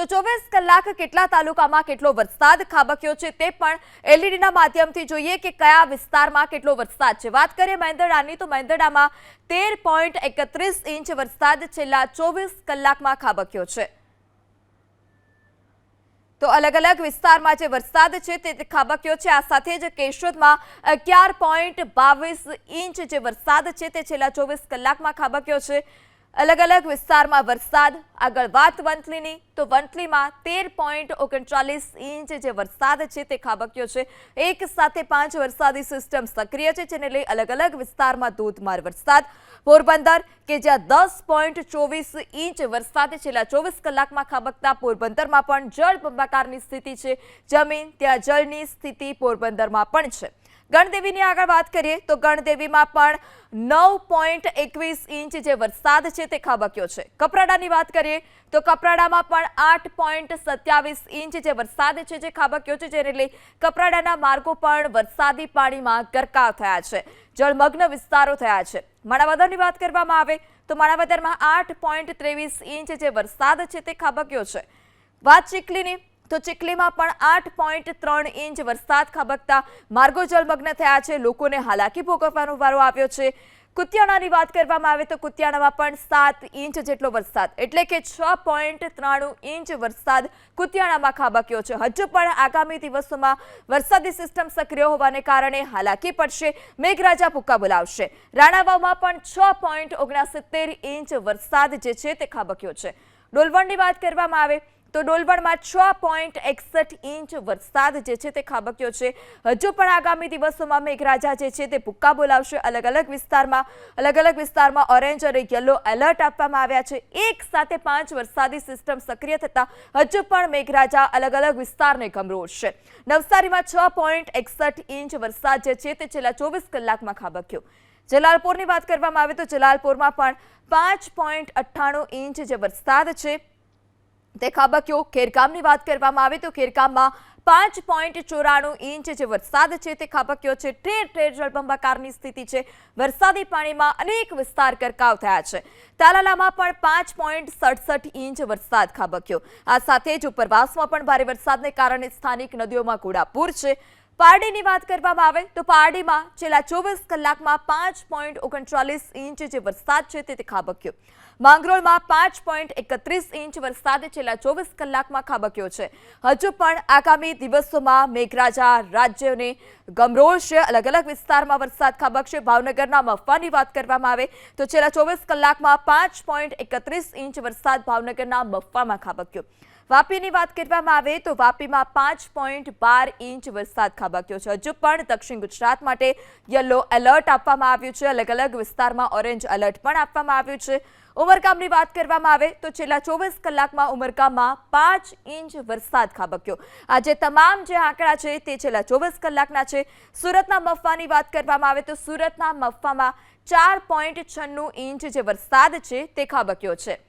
તો ચોવીસ કલાક કેટલા તાલુકામાં કેટલો વરસાદ ખાબક્યો છે તે પણ એલઈડીના માધ્યમથી જોઈએ કે કયા વિસ્તારમાં કેટલો વરસાદ છે. વાત કરીએ મહેન્દ્રડાની તો મહેન્દ્રડામાં તેર પોઈન્ટ એકત્રીસ ઇંચ વરસાદ છેલ્લા ચોવીસ કલાકમાં ખાબક્યો છે. તો અલગ અલગ વિસ્તારમાં જે વરસાદ છે તે ખાબક્યો છે. આ સાથે જ કેશોદમાં અગિયાર પોઈન્ટ બાવીસ ઇંચ જે વરસાદ છે તે છેલ્લા ચોવીસ કલાકમાં ખાબક્યો છે. અલગ અલગ વિસ્તારમાં વરસાદ. આગળ વાત વંથલીની, તો વંથલીમાં તેર પોઈન્ટ ઓગણચાલીસ ઇંચ જે વરસાદ છે તે ખાબક્યો છે. એક સાથે પાંચ વરસાદી સિસ્ટમ સક્રિય છે, જેને લઈ અલગ અલગ વિસ્તારમાં ધોધમાર વરસાદ. પોરબંદર, કે જ્યાં દસ પોઈન્ટ ચોવીસ ઇંચ વરસાદ છેલ્લા ચોવીસ કલાકમાં ખાબકતા. પોરબંદરમાં પણ જળ બંબાકારની સ્થિતિ છે. જમીન, ત્યાં જળની સ્થિતિ પોરબંદરમાં પણ છે. ગણદેવીની આગળ વાત કરીએ તો ગણદેવીમાં પણ નવ પોઈન્ટ એકવીસ ઇંચ જે વરસાદ છે તે ખાબક્યો છે. કપરાડાની વાત કરીએ તો કપરાડામાં પણ આઠ પોઈન્ટ સત્યાવીસ ઇંચ જે વરસાદ છે જે ખાબક્યો છે, જેને લઈ કપરાડાના માર્ગો પણ વરસાદી પાણીમાં ગરકાવ થયા છે. જળમગ્ન વિસ્તારો થયા છે. માણાવદરની વાત કરવામાં આવે તો માણાવદરમાં આઠ પોઈન્ટ ત્રેવીસ ઇંચ જે વરસાદ છે તે ખાબક્યો છે. વાત ચીખલીની તો ચીખલીમાં પણ આઠ પોઈન્ટ ત્રણ ઇંચ વરસાદ ખાબકતા માર્ગો જળમગ્ન થયા છે. લોકોને હાલાકી ભોગવવાનો વારો આવ્યો છે. કુતિયાણાની વાત કરવામાં આવે તો કુતિયાણામાં પણ સાત ઇંચ જેટલો વરસાદ, એટલે કે છ પોઈન્ટ ત્રાણું ઇંચ વરસાદ કુતિયાણામાં ખાબક્યો છે. હજુ પણ આગામી દિવસોમાં વરસાદી સિસ્ટમ સક્રિય હોવાને કારણે હાલાકી પડશે. મેઘરાજા ભૂક્કા બોલાવશે. રાણાવાવમાં પણ છ પોઈન્ટ ઓગણસિત્તેર ઇંચ વરસાદ જે છે તે ખાબક્યો છે. ડોલવણની વાત કરવામાં આવે તો ડોલવણમાં છ પોઈન્ટ એકસઠ ઇંચ વરસાદ જે છે તે ખાબક્યો છે. હજુ પણ આગામી દિવસોમાં મેઘરાજા જે છે તે ભૂક્કા બોલાવશે. અલગ અલગ વિસ્તારમાં, અલગ અલગ વિસ્તારમાં ઓરેન્જ અને યલો એલર્ટ આપવામાં આવ્યા છે. એક સાથે પાંચ વરસાદી સિસ્ટમ સક્રિય થતા હજુ પણ મેઘરાજા અલગ અલગ વિસ્તારને ગમરોળશે નવસારીમાં છ પોઈન્ટ એકસઠ ઇંચ વરસાદ જે છે તે છેલ્લા ચોવીસ કલાકમાં ખાબક્યો. જલાલપોરની વાત કરવામાં આવે તો જલાલપોરમાં પણ પાંચ પોઈન્ટ અઠ્ઠાણું ઇંચ જે વરસાદ છે તે ખાબક્યો ખેરકામની વાત કરવામાં આવે તો ખેરકામમાં પાંચ પોઈન્ટ ચોરાણું ઇંચ જે વરસાદ છે તે ખાબક્યો છે. ઠેર ઠેર જળબંબાકારની સ્થિતિ છે. વરસાદી પાણીમાં અનેક વિસ્તાર કરકાવ થયા છે. તાલાલામાં પણ પાંચ પોઈન્ટ સડસઠ ઇંચ વરસાદ ખાબક્યો. આ સાથે જ ઉપરવાસમાં પણ ભારે વરસાદને કારણે સ્થાનિક નદીઓમાં ઘોડાપૂર છે. પારડીની વાત કરવામાં આવે તો પારડીમાં છેલ્લા ચોવીસ કલાકમાં પાંચ પોઈન્ટ ઓગણચાલીસ ઇંચ જે વરસાદ છે તે ખાબક્યો. માંગરોળમાં પાંચ પોઈન્ટ એકત્રીસ ઇંચ વરસાદ છેલ્લા ચોવીસ કલાકમાં ખાબક્યો છે. હજુ પણ આગામી દિવસોમાં મેઘરાજા રાજ્યને ગમરોળશે અલગ અલગ વિસ્તારમાં વરસાદ ખાબકશે. ભાવનગરના મફવાની વાત કરવામાં આવે તો છેલ્લા ચોવીસ કલાકમાં પાંચ પોઈન્ટ એકત્રીસ ઇંચ વરસાદ ભાવનગરના મફવામાં ખાબક્યો. વાપીની વાત કરવામાં આવે તો વાપીમાં પાંચ પોઈન્ટ બાર ઇંચ વરસાદ ખાબક્યો છે. હજુ પણ દક્ષિણ ગુજરાત માટે યલો એલર્ટ આપવામાં આવ્યું છે. અલગ અલગ વિસ્તારમાં ઓરેન્જ એલર્ટ પણ આપવામાં આવ્યું છે. ઉમરગામની વાત કરવામાં આવે તો છેલ્લા ચોવીસ કલાકમાં ઉમરગામમાં પાંચ ઇંચ વરસાદ ખાબક્યો. આજે તમામ જે આંકડા છે તે છેલ્લા ચોવીસ કલાકના છે. સુરતના મફવાની વાત કરવામાં આવે તો સુરતના મફામાં ચાર પોઈન્ટ છન્નું ઇંચ જે વરસાદ છે તે ખાબક્યો છે.